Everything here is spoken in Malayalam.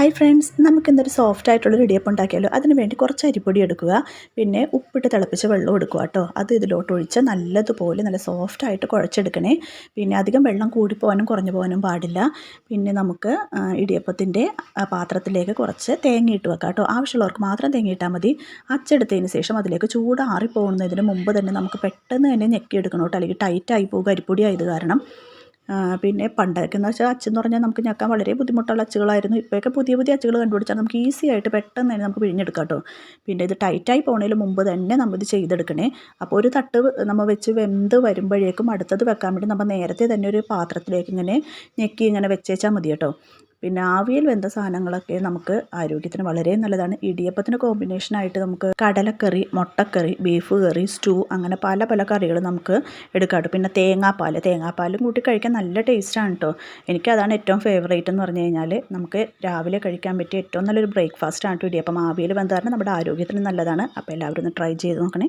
ഹായ് ഫ്രണ്ട്സ് നമുക്ക് എന്തൊരു സോഫ്റ്റ് ആയിട്ടുള്ള ഇടിയപ്പം ഉണ്ടാക്കിയാലോ? അതിന് വേണ്ടി കുറച്ച് അരിപ്പൊടി എടുക്കുക. പിന്നെ ഉപ്പിട്ട് തിളപ്പിച്ച വെള്ളം എടുക്കുക കേട്ടോ. അത് ഇതിലോട്ട് ഒഴിച്ച് നല്ലതുപോലെ നല്ല സോഫ്റ്റ് ആയിട്ട് കുഴച്ചെടുക്കണേ. പിന്നെ അധികം വെള്ളം കൂടിപ്പോവാനും കുറഞ്ഞു പോകാനും പാടില്ല. പിന്നെ നമുക്ക് ഇടിയപ്പത്തിന്റെ പാത്രത്തിലേക്ക് കുറച്ച് തേങ്ങ ഇട്ട് വെക്കാം കേട്ടോ. ആവശ്യമുള്ളവർക്ക് മാത്രം തേങ്ങ ഇട്ടാൽ മതി. അച്ചെടുത്തതിന് ശേഷം അതിലേക്ക് ചൂട് ആറിപ്പോകുന്നതിന് മുമ്പ് തന്നെ നമുക്ക് പെട്ടെന്ന് തന്നെ ഞെക്കിയെടുക്കണം കേട്ടോ. അല്ലെങ്കിൽ ടൈറ്റായി പോകുക അരിപ്പൊടി ആയത് കാരണം. പിന്നെ പണ്ടൊക്കെ എന്ന് വെച്ചാൽ അച്ചെന്ന് പറഞ്ഞാൽ നമുക്ക് ഞെക്കാൻ വളരെ ബുദ്ധിമുട്ടുള്ള അച്ചുകളായിരുന്നു ഇപ്പോഴൊക്കെ പുതിയ പുതിയ അച്ചുകൾ കണ്ടുപിടിച്ചാൽ നമുക്ക് ഈസി ആയിട്ട് പെട്ടെന്ന് തന്നെ നമുക്ക് പിഴിഞ്ഞെടുക്കാം കേട്ടോ. പിന്നെ ഇത് ടൈറ്റായി പോണതിന് മുമ്പ് തന്നെ നമ്മൾ ഇത് ചെയ്തെടുക്കണേ. അപ്പോൾ ഒരു തട്ട് നമ്മൾ വെച്ച് വെന്ത് വരുമ്പോഴേക്കും അടുത്തത് വെക്കാൻ വേണ്ടി നമ്മൾ നേരത്തെ തന്നെ ഒരു പാത്രത്തിലേക്ക് ഇങ്ങനെ ഞെക്കി ഇങ്ങനെ വെച്ചേച്ചാൽ മതി കേട്ടോ. പിന്നെ ആവിയിൽ വെന്ത സാധനങ്ങളൊക്കെ നമുക്ക് ആരോഗ്യത്തിന് വളരെ നല്ലതാണ്. ഇടിയപ്പത്തിന് കോമ്പിനേഷനായിട്ട് നമുക്ക് കടലക്കറി മുട്ടക്കറി ബീഫ് കറി സ്റ്റൂ അങ്ങനെ പല പല കറികൾ നമുക്ക് എടുക്കാം പിന്നെ തേങ്ങാപ്പാൽ തേങ്ങാപ്പാലും കൂട്ടി കഴിക്കാൻ നല്ല ടേസ്റ്റാണ് കേട്ടോ എനിക്കതാണ് ഏറ്റവും ഫേവറേറ്റ് എന്ന് പറഞ്ഞു കഴിഞ്ഞാൽ നമുക്ക് രാവിലെ കഴിക്കാൻ പറ്റിയ ഏറ്റവും നല്ലൊരു ബ്രേക്ക്ഫാസ്റ്റ് ആണ് ഇടിയപ്പം. ആവിയിൽ വെന്ത നമ്മുടെ ആരോഗ്യത്തിന് നല്ലതാണ്. അപ്പോൾ എല്ലാവരും ഒന്ന് ട്രൈ ചെയ്ത് നോക്കണേ.